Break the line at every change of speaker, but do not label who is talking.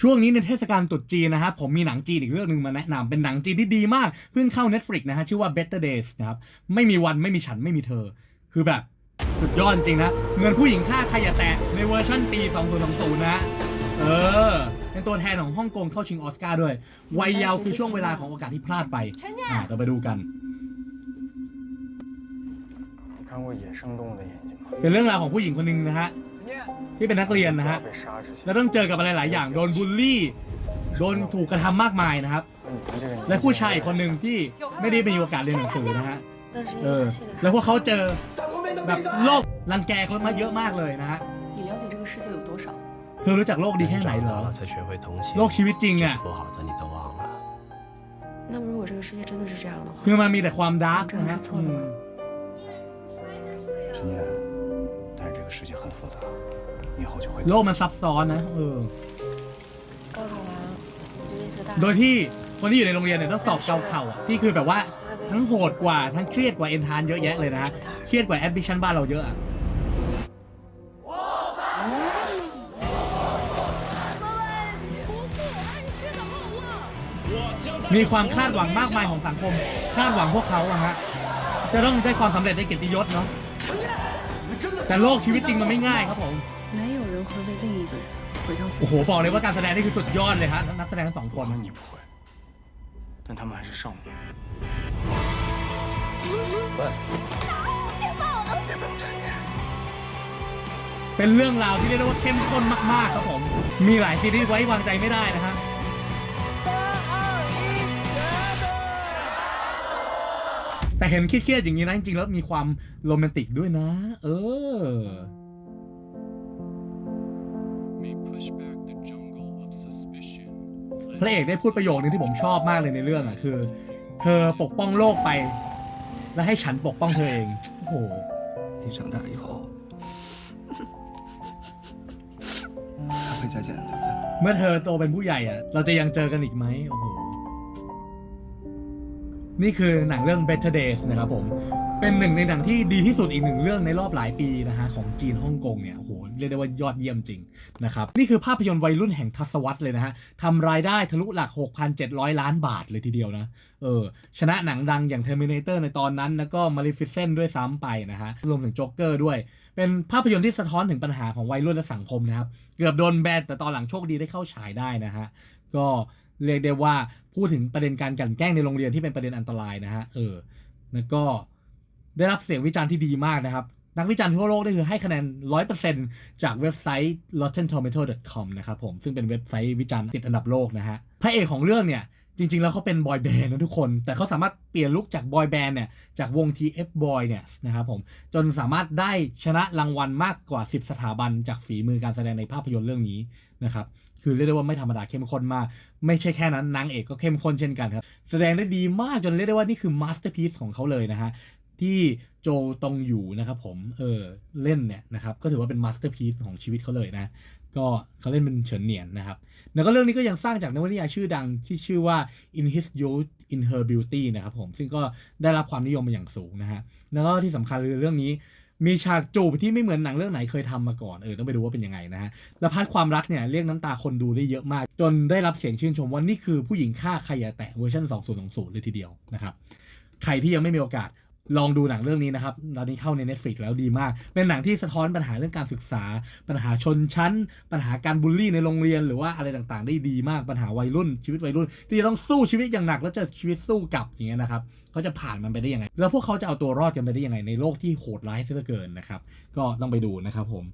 ช่วงนี้ในเทศกาลตรุษจีนนะฮะผมมีหนังจีนอีกเรื่องหนึ่งมาแนะนำเป็นหนังจีนที่ดีมาก เพิ่งเข้า Netflix นะฮะชื่อว่า Better Days นะครับไม่มีวันไม่มีฉันไม่มีเธอ คือแบบสุดยอดจริงนะเงินผู้หญิงฆ่าใครอย่าแตะในเวอร์ชันปี 2020 นะ เออ เป็นตัวแทนของฮ่องกงเข้าชิงออสการ์ด้วย วัยเยาว์คือช่วงเวลาของโอกาสที่พลาดไปอ่าเราไปดูกัน
你看过野生动物的眼睛吗？
เป็นเรื่องราวของผู้หญิงคนหนึ่งนะฮะ ที่เป็นนักเรียนนะฮะ
被杀之前，
แล้วต้องเจอกับอะไรหลายอย่าง โดนบูลลี่ โดนถูกกระทำมากมายนะครับ
和你们这个年纪
และผู้ชายอีกคนหนึ่งที่ไม่ได้มีโอกาสเรียนหนังสือนะฮะ
都是
เอ
因
อ
为这个。
แล้วพวกเขาเจอแบบโลกรังแกคนมาเยอะมากเลยนะฮะ
你了解这个世界有多少？
เธอรู้จักโลกดีแค่ไหนเหรอ
长大了才学会同情，
โลกชีวิตจริงอะ
这是不好的你都忘了。
那么如果这个世界真的是这样的话，
คือมันมีแต่ความดาร์กนะฮะอืม
陈念，但是这个世界很复杂，以后就会
โลกมันซับซ้อนนะเออ
高考完我就认识大
โดยที่คนที่อยู่ในโรงเรียนเนี่ยต้องสอบเกาเข่าอ่ะที่คือแบบว่าทั้งโหดกว่าทั้งเครียดกว่าเอ็นทานเยอะแยะเลยนะฮะเครียดกว่าแอดมิชชั่นบ้านเราเยอะอะมีความคาดหวังมากมายของสังคม คาดหวังพวกเขาอะฮะจะต้องได้ความสำเร็จได้เกียรติยศเนาะ แต่โลกชีวิตจริงมันไม่ง่ายครับผม。โอ้โหบอกเลยว่าการแสดงนี่คือสุดยอดเลยฮะนักแสดงสองคน
你不会，但他们还是少年。
เป็นเรื่องราวที่เรียกได้ว่าเข้มข้นมากๆครับผม มีหลายซีรีส์ไว้วางใจไม่ได้นะฮะ แต่เห็นเครียดๆอย่างนี้นะ จริง ๆ แล้วมีความโรแมนติกด้วยนะ เออ
may push back the jungle of suspicion.
พระเอกได้พูดประโยคนึงที่ผมชอบมากเลยในเรื่องอ่ะคือ เธอปกป้องโลกไป และให้ฉันปกป้องเธอเอง โอ้โห
你长大以后还会再见，对不对？
เมื่อเธอโตเป็นผู้ใหญ่อ่ะ เราจะยังเจอกันอีกไหมโอ้โห นี่คือหนังเรื่อง Better Days นะครับผม เป็นหนึ่งในหนังที่ดีที่สุดอีกหนึ่งเรื่องในรอบหลายปีนะฮะของจีนฮ่องกงเนี่ยโหเรียกได้ว่ายอดเยี่ยมจริงนะครับ นี่คือภาพยนตร์วัยรุ่นแห่งทศวรรษเลยนะฮะทำรายได้ทะลุหลัก 6,700 ล้านบาทเลยทีเดียวนะ เออ ชนะหนังดังอย่าง Terminator ในตอนนั้น แล้วก็ Maleficent ด้วยซ้ำไปนะฮะ รวมถึง Joker ด้วย เป็นภาพยนตร์ที่สะท้อนถึงปัญหาของวัยรุ่นและสังคมนะครับ เกือบโดนแบนแต่ตอนหลังโชคดีได้เข้าฉายได้นะฮะ ก็ เรียกได้ว่าพูดถึงประเด็นการกลั่นแกล้งในโรงเรียนที่เป็นประเด็นอันตรายนะฮะเออแล้วก็ได้รับเสียงวิจารณ์ที่ดีมากนะครับ นักวิจารณ์ทั่วโลกนี่คือให้คะแนน 100%จากเว็บไซต์ rottentomato.com นะครับผมซึ่งเป็นเว็บไซต์วิจารณ์ติดอันดับโลกนะฮะพระเอกของเรื่องเนี่ยจริง ๆ แล้วเขาเป็นบอยแบนด์นะทุกคน แต่เขาสามารถเปลี่ยนลุคจากบอยแบนด์เนี่ยจากวง TF Boy เนี่ยนะครับผมจนสามารถได้ชนะรางวัลมากกว่า 10 สถาบันจากฝีมือการแสดงในภาพยนตร์เรื่องนี้นะครับ คือเรียกได้ว่าไม่ธรรมดาเข้มข้นมาก ไม่ใช่แค่นั้นนางเอกก็เข้มข้นเช่นกันครับ แสดงได้ดีมากจนเรียกได้ว่านี่คือมาสเตอร์พีซของเขาเลยนะฮะที่โจตงอยู่นะครับผมเออเล่นเนี่ยนะครับก็ถือว่าเป็นมาสเตอร์พีซของชีวิตเขาเลยนะ ก็เขาเล่นเป็นเฉินเหนียนนะครับ แล้วก็เรื่องนี้ก็ยังสร้างจากนวนิยายชื่อดังที่ชื่อว่า In His Youth in Her Beauty นะครับผมซึ่งก็ได้รับความนิยมเป็นอย่างสูงนะฮะแล้วก็ที่สำคัญคือเรื่องนี้ มีฉากจูบที่ไม่เหมือนหนังเรื่องไหนเคยทำมาก่อนเออต้องไปดูว่าเป็นยังไงนะฮะและพาร์ทความรักเนี่ยเรียกน้ำตาคนดูได้เยอะมาก จนได้รับเสียงชื่นชมว่านี่คือผู้หญิงฆ่าใครอย่าแตะเวอร์ชัน2020เลยทีเดียวนะครับใครที่ยังไม่มีโอกาส ลองดูหนังเรื่องนี้นะครับ ตอนนี้เข้าใน Netflix แล้วดีมาก เป็นหนังที่สะท้อนปัญหาเรื่องการศึกษา ปัญหาชนชั้น ปัญหาการบูลลี่ในโรงเรียน หรือว่าอะไรต่างๆ ได้ดีมาก ปัญหาวัยรุ่น ชีวิตวัยรุ่น ที่จะต้องสู้ชีวิตอย่างหนัก แล้วจะชีวิตสู้กลับอย่างเงี้ยนะครับ เขาจะผ่านมันไปได้ยังไง แล้วพวกเขาจะเอาตัวรอดกันไปได้ยังไงในโลกที่โหดร้ายซะเหลือเกินนะครับ ก็ต้องไปดูนะครับผม